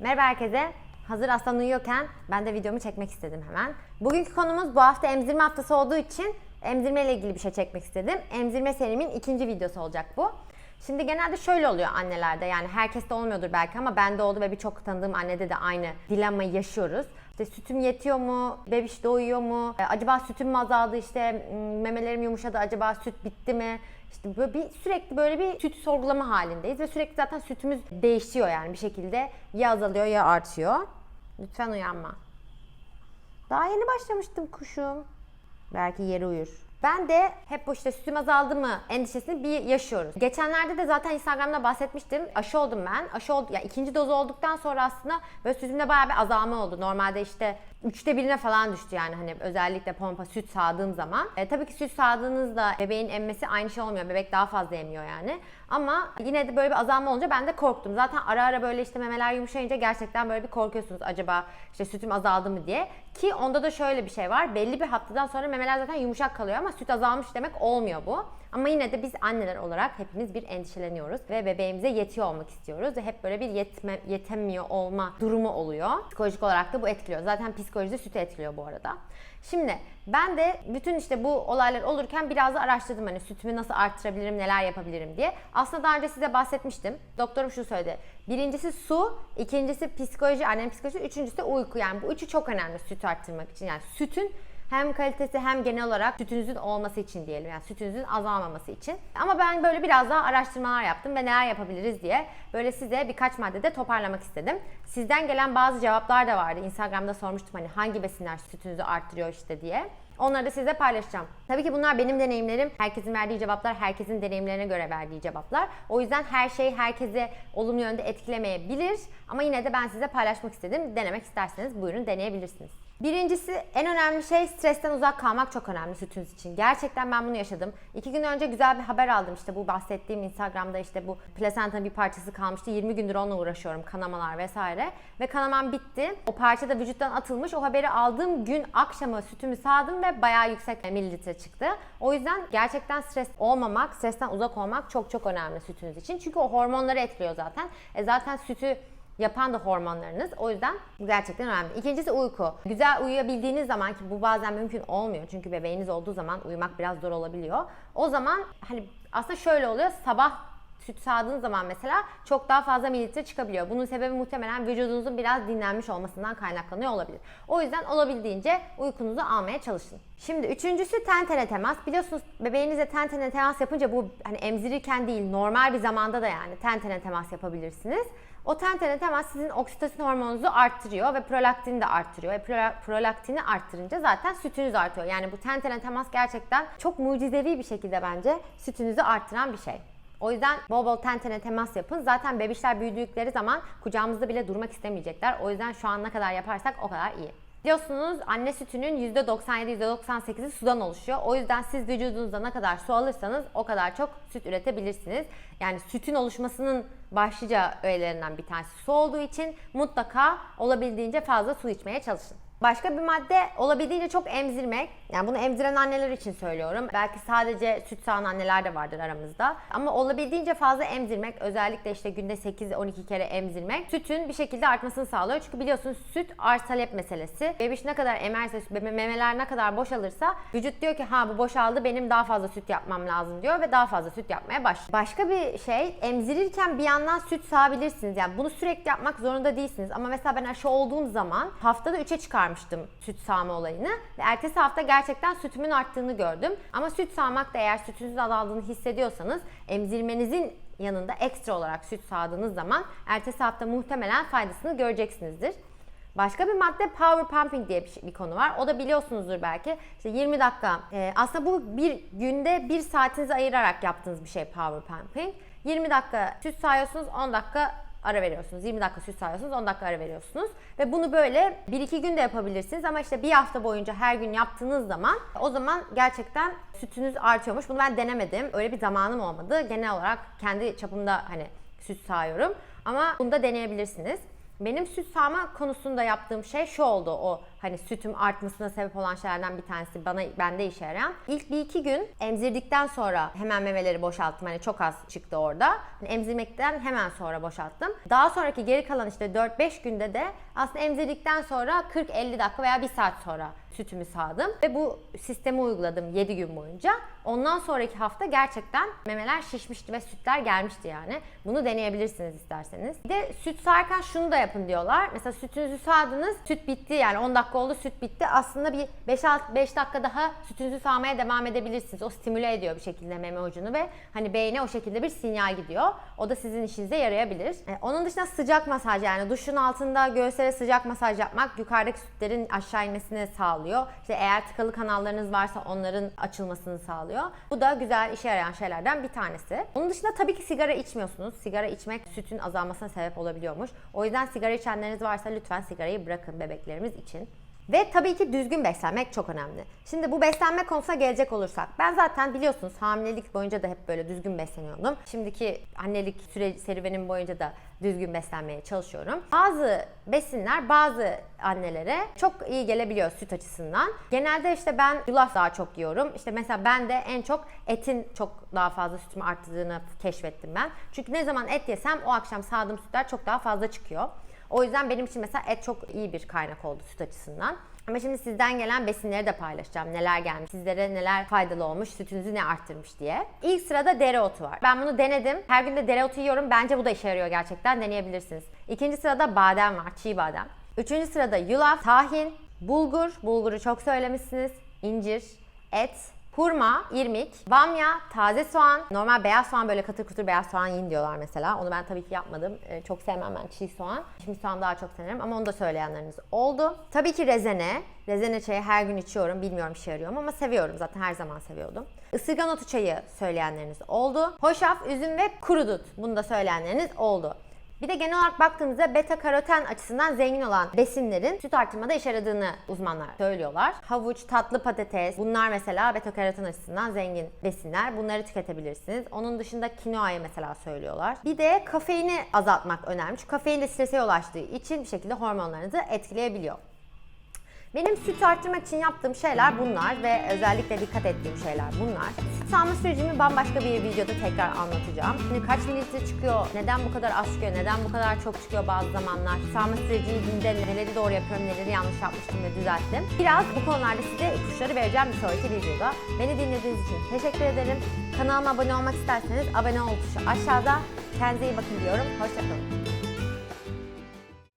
Merhaba herkese. Hazır aslan uyuyorken ben de videomu çekmek istedim hemen. Bugünkü konumuz bu hafta emzirme haftası olduğu için emzirme ile ilgili bir şey çekmek istedim. Emzirme serimin ikinci videosu olacak bu. Şimdi genelde şöyle oluyor annelerde yani herkeste olmuyordur belki ama bende oldu ve birçok tanıdığım annede de aynı dilemmayı yaşıyoruz. İşte sütüm yetiyor mu? Bebiş doyuyor mu? E, acaba sütüm mü azaldı? İşte memelerim yumuşadı. Acaba süt bitti mi? İşte böyle bir sürekli böyle bir süt sorgulama halindeyiz ve sürekli zaten sütümüz değişiyor yani bir şekilde ya azalıyor ya artıyor. Lütfen uyanma. Daha yeni başlamıştım kuşum. Belki yeri uyur. Ben de hep bu işte sütüm azaldı mı endişesini bir yaşıyoruz. Geçenlerde de zaten Instagram'da bahsetmiştim. Aşı oldum ben. Aşı oldu, ya ikinci doz olduktan sonra aslında böyle sütümde bayağı bir azalma oldu. Normalde işte üçte birine falan düştü yani hani özellikle pompa süt sağdığım zaman. E, tabii ki süt sağdığınızda bebeğin emmesi aynı şey olmuyor. Bebek daha fazla emiyor yani. Ama yine de böyle bir azalma olunca ben de korktum. Zaten ara ara böyle işte memeler yumuşayınca gerçekten böyle bir korkuyorsunuz. Acaba işte sütüm azaldı mı diye. Ki onda da şöyle bir şey var. Belli bir haftadan sonra memeler zaten yumuşak kalıyor ama süt azalmış demek olmuyor bu. Ama yine de biz anneler olarak hepimiz bir endişeleniyoruz ve bebeğimize yetiyor olmak istiyoruz ve hep böyle bir yetme, yetemiyor olma durumu oluyor. Psikolojik olarak da bu etkiliyor. Zaten psikolojide sütü etkiliyor bu arada. Şimdi ben de bütün işte bu olaylar olurken biraz da araştırdım hani sütümü nasıl arttırabilirim, neler yapabilirim diye. Aslında daha önce size bahsetmiştim. Doktorum şu söyledi. Birincisi su, ikincisi psikoloji, annenin psikolojisi, üçüncüsü uyku. Yani bu üçü çok önemli süt arttırmak için. Yani sütün hem kalitesi hem genel olarak sütünüzün olması için diyelim. Yani sütünüzün azalmaması için. Ama ben böyle biraz daha araştırmalar yaptım ve neler yapabiliriz diye böyle size birkaç maddede toparlamak istedim. Sizden gelen bazı cevaplar da vardı. Instagram'da sormuştum hani hangi besinler sütünüzü arttırıyor işte diye. Onları da size paylaşacağım. Tabii ki bunlar benim deneyimlerim. Herkesin verdiği cevaplar, herkesin deneyimlerine göre verdiği cevaplar. O yüzden her şey herkese olumlu yönde etkilemeyebilir. Ama yine de ben size paylaşmak istedim. Denemek isterseniz buyurun deneyebilirsiniz. Birincisi en önemli şey stresten uzak kalmak çok önemli sütünüz için. Gerçekten ben bunu yaşadım. İki gün önce güzel bir haber aldım işte bu bahsettiğim Instagram'da işte bu plasentanın bir parçası kalmıştı. 20 gündür onunla uğraşıyorum kanamalar vesaire. Ve kanamam bitti. O parça da vücuttan atılmış. O haberi aldığım gün akşamı sütümü sağdım ve bayağı yüksek mililitre çıktı. O yüzden gerçekten stres olmamak, stresten uzak olmak çok çok önemli sütünüz için. Çünkü o hormonları etkiliyor zaten. E zaten sütü yapan da hormonlarınız. O yüzden bu gerçekten önemli. İkincisi uyku. Güzel uyuyabildiğiniz zaman ki bu bazen mümkün olmuyor. Çünkü bebeğiniz olduğu zaman uyumak biraz zor olabiliyor. O zaman hani aslında şöyle oluyor. Sabah süt sağdığınız zaman mesela çok daha fazla mililitre çıkabiliyor. Bunun sebebi muhtemelen vücudunuzun biraz dinlenmiş olmasından kaynaklanıyor olabilir. O yüzden olabildiğince uykunuzu almaya çalışın. Şimdi üçüncüsü ten tene temas. Biliyorsunuz bebeğinizle ten tene temas yapınca bu hani emzirirken değil normal bir zamanda da yani ten tene temas yapabilirsiniz. O ten tene temas sizin oksitosin hormonunuzu arttırıyor ve prolaktini de arttırıyor. Prola- prolaktini arttırınca zaten sütünüz artıyor. Yani bu ten tene temas gerçekten çok mucizevi bir şekilde bence sütünüzü arttıran bir şey. O yüzden bol bol ten tene temas yapın. Zaten bebişler büyüdükleri zaman kucağımızda bile durmak istemeyecekler. O yüzden şu an ne kadar yaparsak o kadar iyi. Biliyorsunuz anne sütünün %97-%98'i sudan oluşuyor. O yüzden siz vücudunuzda ne kadar su alırsanız o kadar çok süt üretebilirsiniz. Yani sütün oluşmasının başlıca öğelerinden bir tanesi su olduğu için mutlaka olabildiğince fazla su içmeye çalışın. Başka bir madde olabildiğince çok emzirmek. Yani bunu emziren anneler için söylüyorum. Belki sadece süt sağan anneler de vardır aramızda. Ama olabildiğince fazla emzirmek, özellikle işte günde 8-12 kere emzirmek sütün bir şekilde artmasını sağlıyor. Çünkü biliyorsunuz süt arz talep meselesi. Bebiş ne kadar emerse, meme- memeler ne kadar boşalırsa vücut diyor ki ha bu boşaldı benim daha fazla süt yapmam lazım diyor ve daha fazla süt yapmaya başlıyor. Başka bir şey emzirirken bir yandan süt sağabilirsiniz. Yani bunu sürekli yapmak zorunda değilsiniz. Ama mesela ben aşı olduğum zaman haftada 3'e çıkarmıştım süt sağma olayını. Ve ertesi hafta gerçekten sütümün arttığını gördüm. Ama süt sağmak da eğer sütünüzün azaldığını hissediyorsanız emzirmenizin yanında ekstra olarak süt sağdığınız zaman ertesi hafta muhtemelen faydasını göreceksinizdir. Başka bir madde power pumping diye bir, şey- bir konu var. O da biliyorsunuzdur belki. İşte 20 dakika. Ee, aslında bu bir günde bir saatinizi ayırarak yaptığınız bir şey power pumping. 20 dakika süt sağıyorsunuz, 10 dakika ara veriyorsunuz. 20 dakika süt sağıyorsunuz, 10 dakika ara veriyorsunuz. Ve bunu böyle 1-2 günde yapabilirsiniz ama işte bir hafta boyunca her gün yaptığınız zaman o zaman gerçekten sütünüz artıyormuş. Bunu ben denemedim. Öyle bir zamanım olmadı. Genel olarak kendi çapımda hani süt sağıyorum. Ama bunu da deneyebilirsiniz. Benim süt sağma konusunda yaptığım şey şu oldu o hani sütüm artmasına sebep olan şeylerden bir tanesi bana bende işe yarayan. İlk bir iki gün emzirdikten sonra hemen memeleri boşalttım. Hani çok az çıktı orada. Hani emzirmekten hemen sonra boşalttım. Daha sonraki geri kalan işte 4-5 günde de aslında emzirdikten sonra 40-50 dakika veya 1 saat sonra sütümü sağdım ve bu sistemi uyguladım 7 gün boyunca. Ondan sonraki hafta gerçekten memeler şişmişti ve sütler gelmişti yani. Bunu deneyebilirsiniz isterseniz. Bir de süt sağarken şunu da yapın diyorlar. Mesela sütünüzü sağdınız, süt bitti yani 10 dakika oldu süt bitti. Aslında bir 5-6 5 dakika daha sütünüzü sağmaya devam edebilirsiniz. O stimüle ediyor bir şekilde meme ucunu ve hani beyne o şekilde bir sinyal gidiyor. O da sizin işinize yarayabilir. E, onun dışında sıcak masaj yani duşun altında göğüslere sıcak masaj yapmak yukarıdaki sütlerin aşağı inmesini sağlıyor. İşte eğer tıkalı kanallarınız varsa onların açılmasını sağlıyor. Bu da güzel işe yarayan şeylerden bir tanesi. Onun dışında tabii ki sigara içmiyorsunuz. Sigara içmek sütün azalmasına sebep olabiliyormuş. O yüzden sigara içenleriniz varsa lütfen sigarayı bırakın bebeklerimiz için. Ve tabii ki düzgün beslenmek çok önemli. Şimdi bu beslenme konusuna gelecek olursak ben zaten biliyorsunuz hamilelik boyunca da hep böyle düzgün besleniyordum. Şimdiki annelik süre serüvenim boyunca da düzgün beslenmeye çalışıyorum. Bazı besinler bazı annelere çok iyi gelebiliyor süt açısından. Genelde işte ben yulaf daha çok yiyorum. İşte mesela ben de en çok etin çok daha fazla sütümü arttırdığını keşfettim ben. Çünkü ne zaman et yesem o akşam sağdığım sütler çok daha fazla çıkıyor. O yüzden benim için mesela et çok iyi bir kaynak oldu süt açısından. Ama şimdi sizden gelen besinleri de paylaşacağım. Neler gelmiş, sizlere neler faydalı olmuş, sütünüzü ne arttırmış diye. İlk sırada dereotu var. Ben bunu denedim. Her gün de dereotu yiyorum. Bence bu da işe yarıyor gerçekten. Deneyebilirsiniz. İkinci sırada badem var, çiğ badem. Üçüncü sırada yulaf, tahin, bulgur. Bulguru çok söylemişsiniz. incir, et, Hurma, irmik, bamya, taze soğan, normal beyaz soğan böyle katır kutur beyaz soğan yiyin diyorlar mesela. Onu ben tabii ki yapmadım. Ee, çok sevmem ben çiğ soğan. Şimdi soğan daha çok severim ama onu da söyleyenleriniz oldu. Tabii ki rezene. Rezene çayı her gün içiyorum. Bilmiyorum işe yarıyor mu ama seviyorum zaten her zaman seviyordum. Isırgan otu çayı söyleyenleriniz oldu. Hoşaf, üzüm ve kuru dut. Bunu da söyleyenleriniz oldu. Bir de genel olarak baktığımızda beta karoten açısından zengin olan besinlerin süt artırmada işe yaradığını uzmanlar söylüyorlar. Havuç, tatlı patates bunlar mesela beta karoten açısından zengin besinler. Bunları tüketebilirsiniz. Onun dışında kinoayı mesela söylüyorlar. Bir de kafeini azaltmak önemli. Çünkü kafein de strese yol açtığı için bir şekilde hormonlarınızı etkileyebiliyor. Benim süt arttırmak için yaptığım şeyler bunlar ve özellikle dikkat ettiğim şeyler bunlar. Süt sağma sürecimi bambaşka bir videoda tekrar anlatacağım. Şimdi kaç mililitre çıkıyor, neden bu kadar az çıkıyor, neden bu kadar çok çıkıyor bazı zamanlar. Sağma sürecinde neleri doğru yapıyorum, neleri yanlış yapmıştım ve düzelttim. Biraz bu konularda size ipuçları vereceğim bir sonraki videoda. Beni dinlediğiniz için teşekkür ederim. Kanalıma abone olmak isterseniz abone ol tuşu aşağıda. Kendinize iyi bakın diyorum. Hoşçakalın.